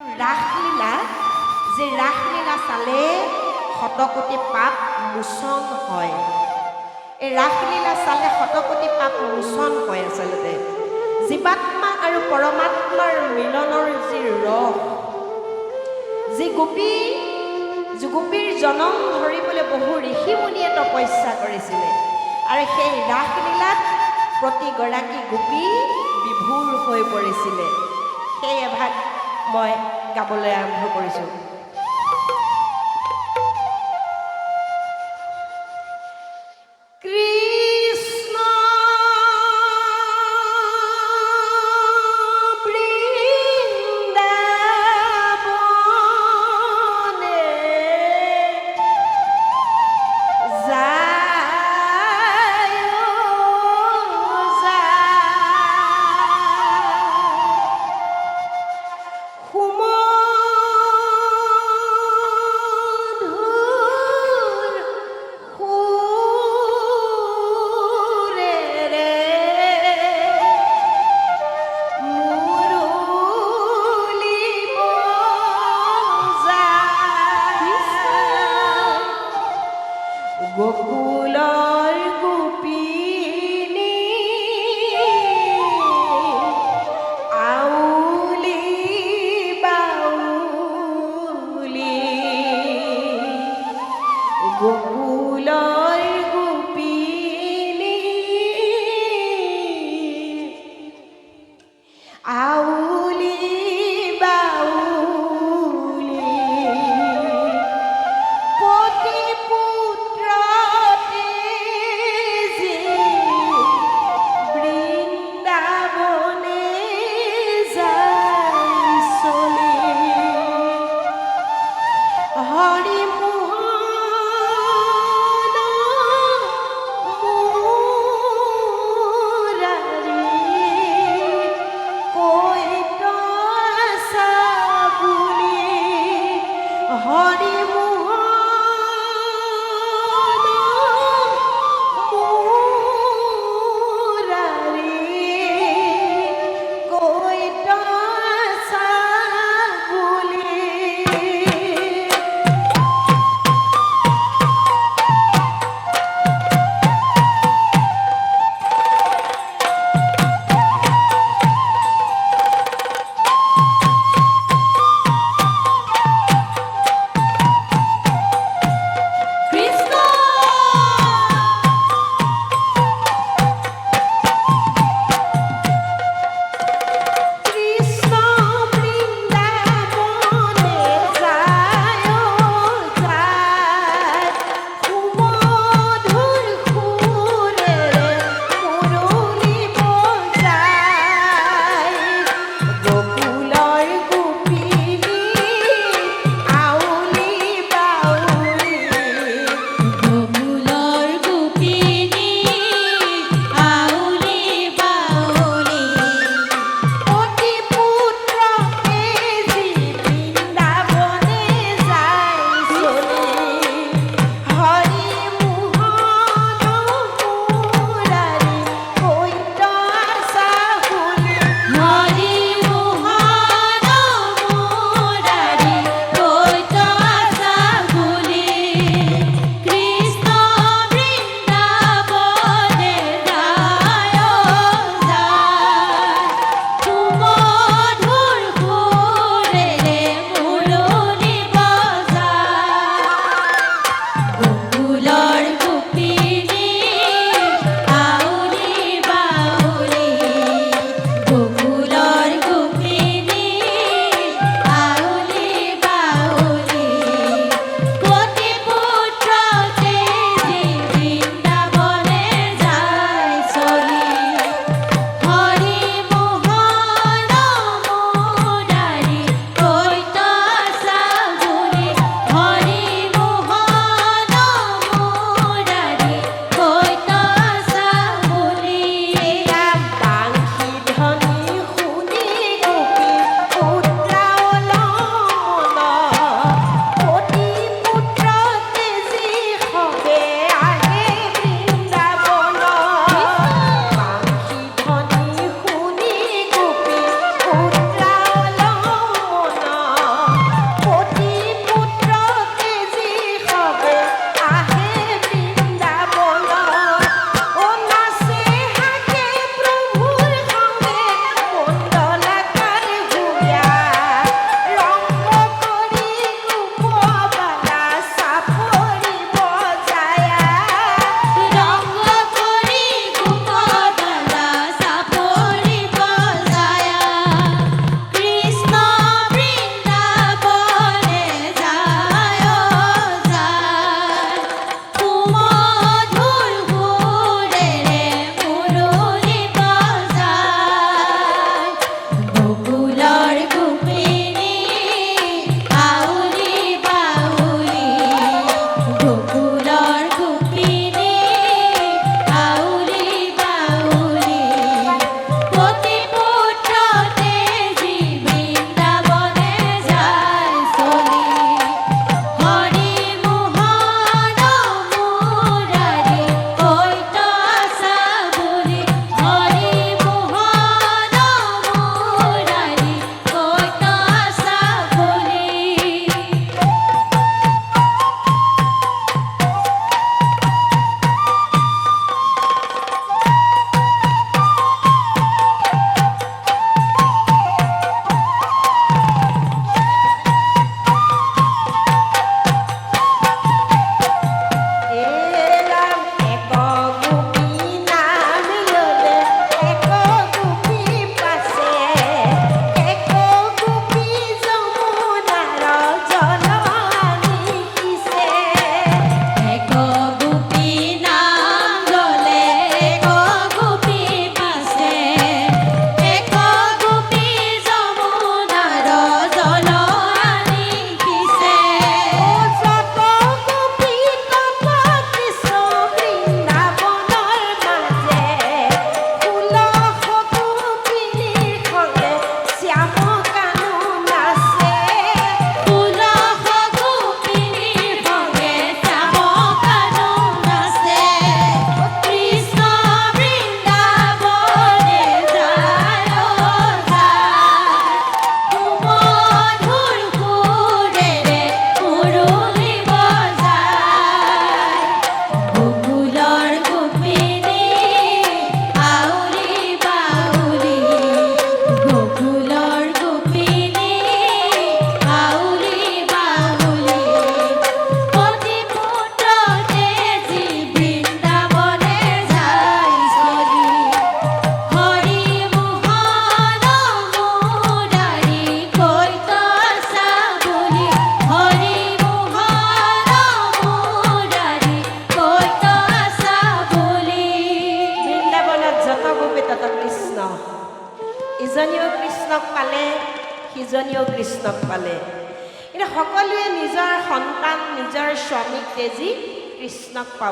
ৰাসলীলা, যে ৰাসলীলা চালে শতকোটি পাপ মোচন হয়। এই ৰাসলীলা চালে শতকোটি পাপ মোচন হয় আচলতে। জীৱাত্মা আৰু পৰমাত্মাৰ মিলনৰ যি ৰস, যি গোপী গোপীৰ জনম ধৰিবলৈ বহু ঋষি মুনিয়ে তপস্যা কৰিছিলে। আৰু সেই ৰাসলীলাত প্ৰতিগৰাকী গোপী বিভোৰ হৈ পৰিছিলে। সেই এভাগ মই গাবলৈ আৰম্ভ কৰিছোঁ।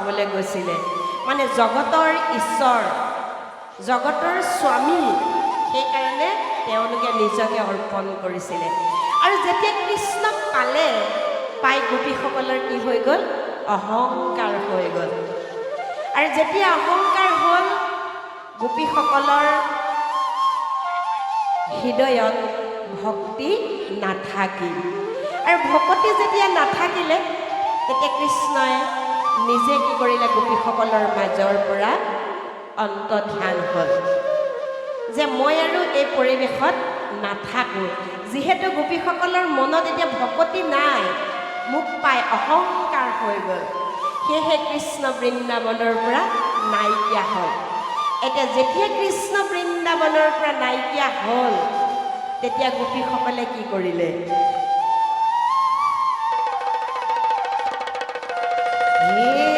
পাবলৈ গৈছিলে। মানে জগতৰ ঈশ্বৰ, জগতৰ স্বামী, সেইকাৰণে তেওঁলোকে নিজকে অৰ্পণ কৰিছিলে। আৰু যেতিয়া কৃষ্ণক পালে, পাই গোপীসকলৰ কি হৈ গ'ল? অহংকাৰ হৈ গ'ল। আৰু যেতিয়া অহংকাৰ হ'ল, গোপীসকলৰ হৃদয়ত ভক্তি নাথাকিল। আৰু ভকতি যেতিয়া নাথাকিলে, তেতিয়া কৃষ্ণই নিজে কি কৰিলে গোপীসকলৰ মাজৰ পৰা অন্ত ধ্যান হ'ল? যে মই আৰু এই পৰিৱেশত নাথাকোঁ। যিহেতু গোপীসকলৰ মনত এতিয়া ভকতি নাই, মোক পাই অহংকাৰ হৈ গ'ল। সেয়েহে কৃষ্ণ বৃন্দাবনৰ পৰা নাইকিয়া হ'ল। এতিয়া যেতিয়া কৃষ্ণ বৃন্দাবনৰ পৰা নাইকিয়া হ'ল, তেতিয়া গোপীসকলে কি কৰিলে? Aê!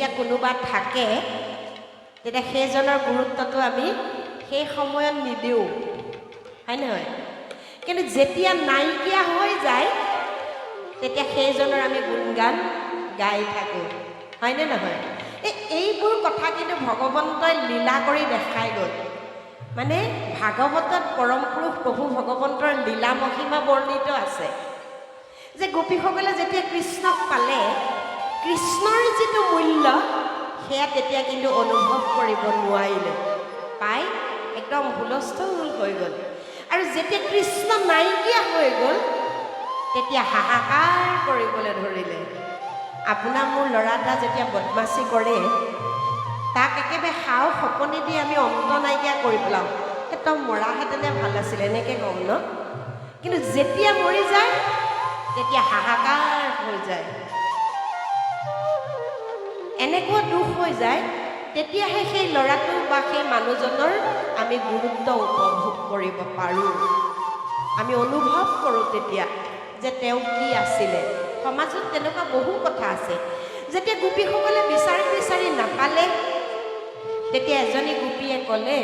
যেতিয়া কোনোবা থাকে, তেতিয়া সেইজনৰ গুৰুত্বটো আমি সেই সময়ত নিদিওঁ। হয় নহয়? কিন্তু যেতিয়া নাইকিয়া হৈ যায়, তেতিয়া সেইজনৰ আমি গুণগান গাই থাকোঁ। হয়নে নহয়? এই এইবোৰ কথা কিন্তু ভগৱন্তই লীলা কৰি দেখাই গ'ল। মানে ভাগৱতত পৰম পুৰুষ প্ৰভু ভগৱন্তৰ লীলা মহিমা বৰ্ণিত আছে। যে গোপীসকলে যেতিয়া কৃষ্ণক পালে কৃষ্ণৰ যিটো মূল্য, সেয়া তেতিয়া কিন্তু অনুভৱ কৰিব নোৱাৰিলে। পাই একদম হুলস্থুল হৈ গ'ল। আৰু যেতিয়া কৃষ্ণ নাইকিয়া হৈ গ'ল, তেতিয়া হাহাকাৰ কৰিবলৈ ধৰিলে। আপোনাৰ মোৰ ল'ৰা এটা যেতিয়া বদমাচি কৰে, তাক একেবাৰে সাও সপনি দি আমি অন্ত নাইকিয়া কৰি পেলাওঁ। তই মৰাহেঁতেনে ভালো আছিলে, এনেকৈ ক'ম ন? কিন্তু যেতিয়া মৰি যায়, তেতিয়া হাহাকাৰ হৈ যায়। এনেকুৱা দুখ হৈ যায় তেতিয়াহে সেই ল'ৰাটো বা সেই মানুহজনৰ আমি গুৰুত্ব উপভোগ কৰিব পাৰোঁ। আমি অনুভৱ কৰোঁ তেতিয়া যে তেওঁ কি আছিলে। সমাজত তেনেকুৱা বহু কথা আছে। যেতিয়া গোপীসকলে বিচাৰি বিচাৰি নাপালে তেতিয়া এজনী গোপীয়ে ক'লে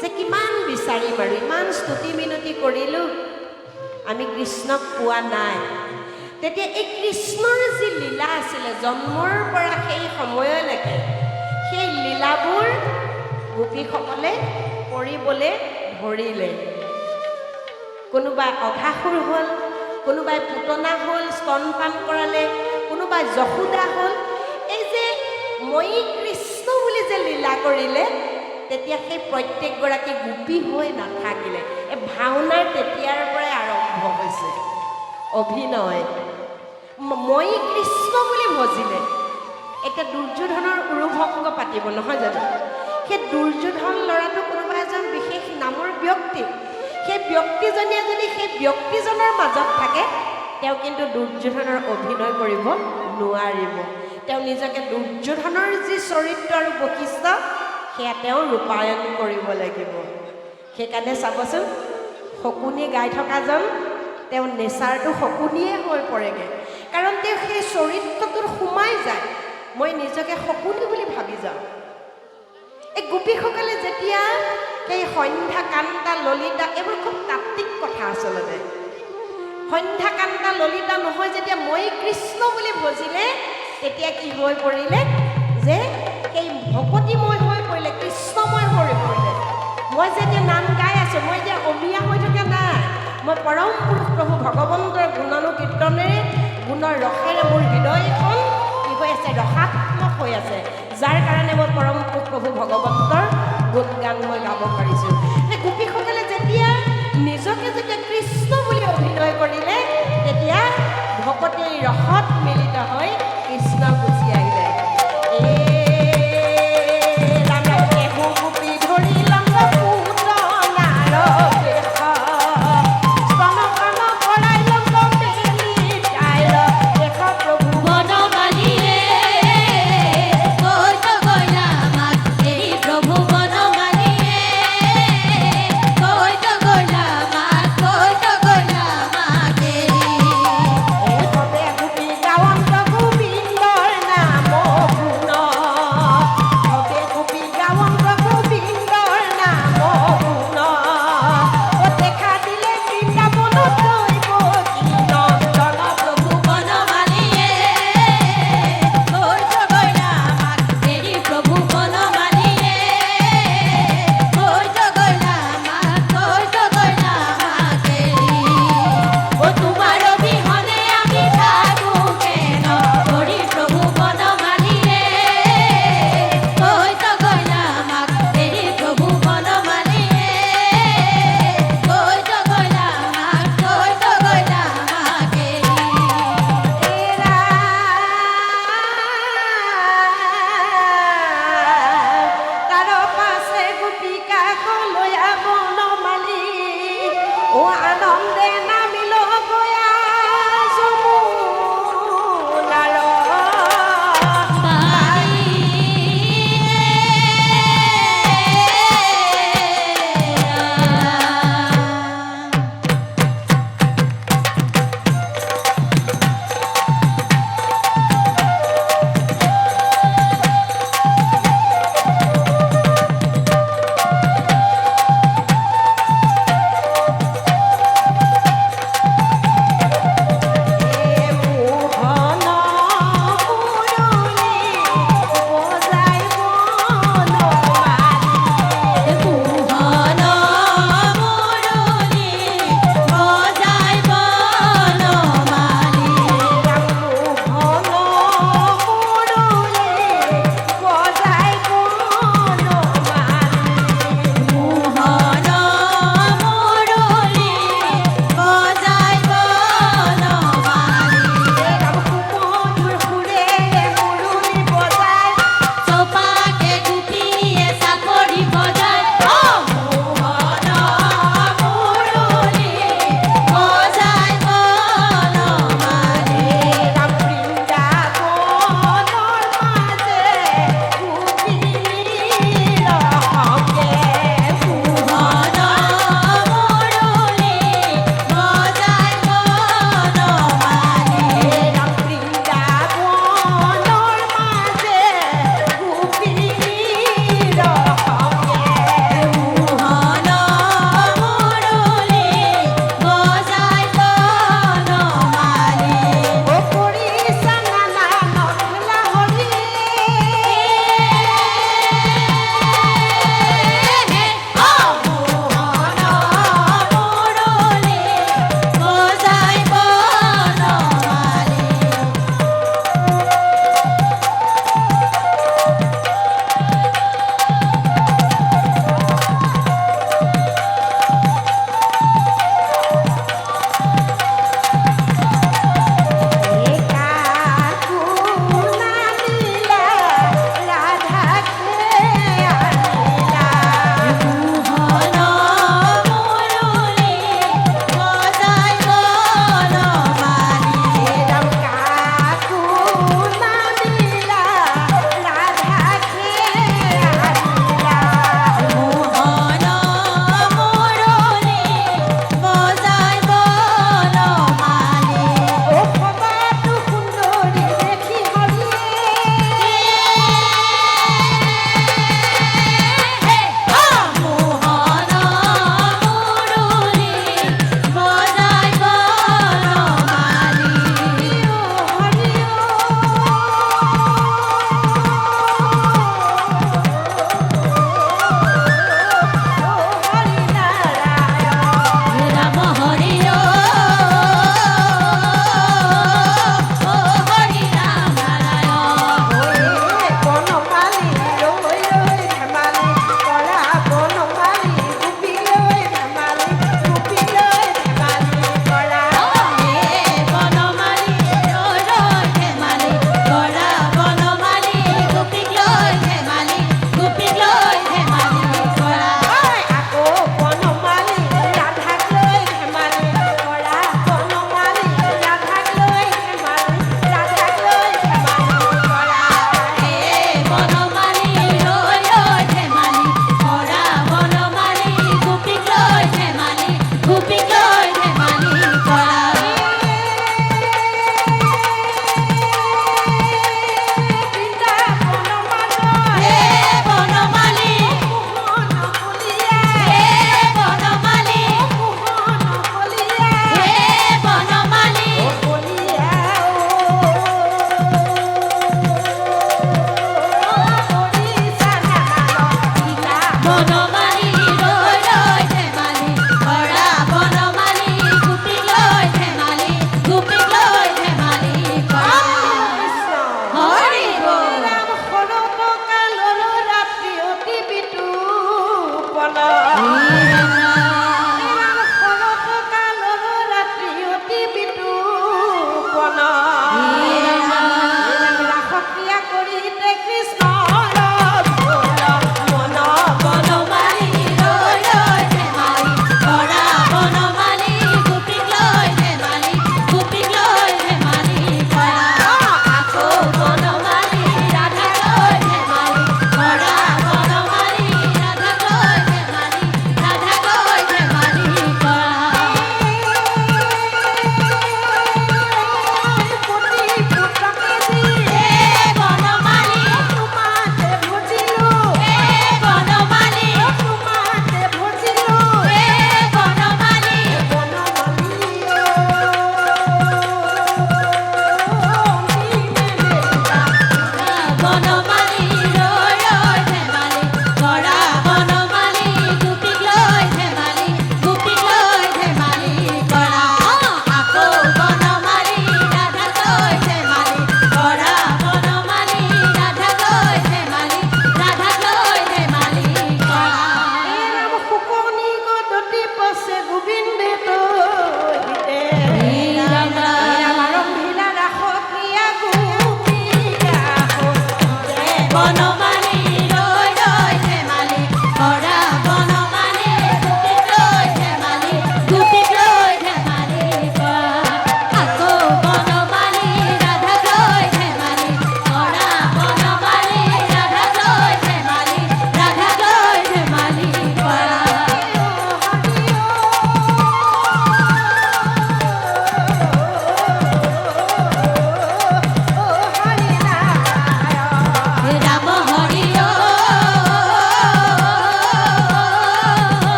যে কিমান বিচাৰিম আৰু ইমান স্তুতি মিনতি কৰিলোঁ। আমি কৃষ্ণক পোৱা নাই। তেতিয়া এই কৃষ্ণৰ যি লীলা আছিলে, জন্মৰ পৰা সেই সময়লৈকে, সেই লীলাবোৰ গোপীসকলে কৰিবলৈ ধৰিলে। কোনোবাই অঘাসুৰ হ'ল, কোনোবাই পুতনা হ'ল স্তনপান কৰালে, কোনোবাই যশোদা হ'ল। এই যে মই কৃষ্ণ বুলি যে লীলা কৰিলে, তেতিয়া সেই প্ৰত্যেকগৰাকী গোপী হৈ নাথাকিলে। এই ভাওনাৰ তেতিয়াৰ পৰাই আৰম্ভ হৈছে। অভিনয়। মই কৃষ্ণ বুলি ভজিলে, এতিয়া দুৰ্যোধনৰ উৰুভংগ পাতিব, নহয় জানো? সেই দুৰ্যোধন ল'ৰাটো কোনোবা এজন বিশেষ নামৰ ব্যক্তি, সেই ব্যক্তিজনীয়ে যদি সেই ব্যক্তিজনৰ মাজত থাকে, তেওঁ কিন্তু দুৰ্যোধনৰ অভিনয় কৰিব নোৱাৰিব। তেওঁ নিজকে দুৰ্যোধনৰ যি চৰিত্ৰ আৰু বৈশিষ্ট্য, সেয়া তেওঁ ৰূপায়ণ কৰিব লাগিব। সেইকাৰণে চাবচোন, শকুনি গাই থকাজন তেওঁ নেচাৰটো শকুনিয়ে হৈ পৰেগৈ। কাৰণ তেওঁ সেই চৰিত্ৰটোত সোমাই যায়, মই নিজকে শকুনি বুলি ভাবি যাওঁ। এই গোপীসকলে যেতিয়া সেই সন্ধ্যা কান্তা ললিতা, এইবোৰ খুব তাত্বিক কথা আচলতে। সন্ধ্যা কান্তা ললিতা নহয়, যেতিয়া মই কৃষ্ণ বুলি ভজিলে, তেতিয়া কি হৈ পৰিলে? যে সেই ভকতিময় হৈ পৰিলে, কৃষ্ণময় হৈ পৰিলে। মই যেতিয়া নাম গাই আছোঁ, মই এতিয়া অমিয়া হৈ থকা নাই মই পৰম পুৰুষ প্ৰভু ভগৱন্তৰ গুণানুকীৰ্তনেৰে গুণৰ ৰসেৰে মোৰ হৃদয়খন কি হৈ আছে, ৰসাত্মক হৈ আছে। যাৰ কাৰণে মই পৰম পুৰুষ প্ৰভু ভগৱন্তৰ গুণ গান মই গাব পাৰিছোঁ। সেই গোপীসকলে যেতিয়া নিজকে যেতিয়া কৃষ্ণ বুলি অভিনয় কৰিলে, তেতিয়া ভকতিৰ ৰসত মিলিত হৈ কৃষ্ণ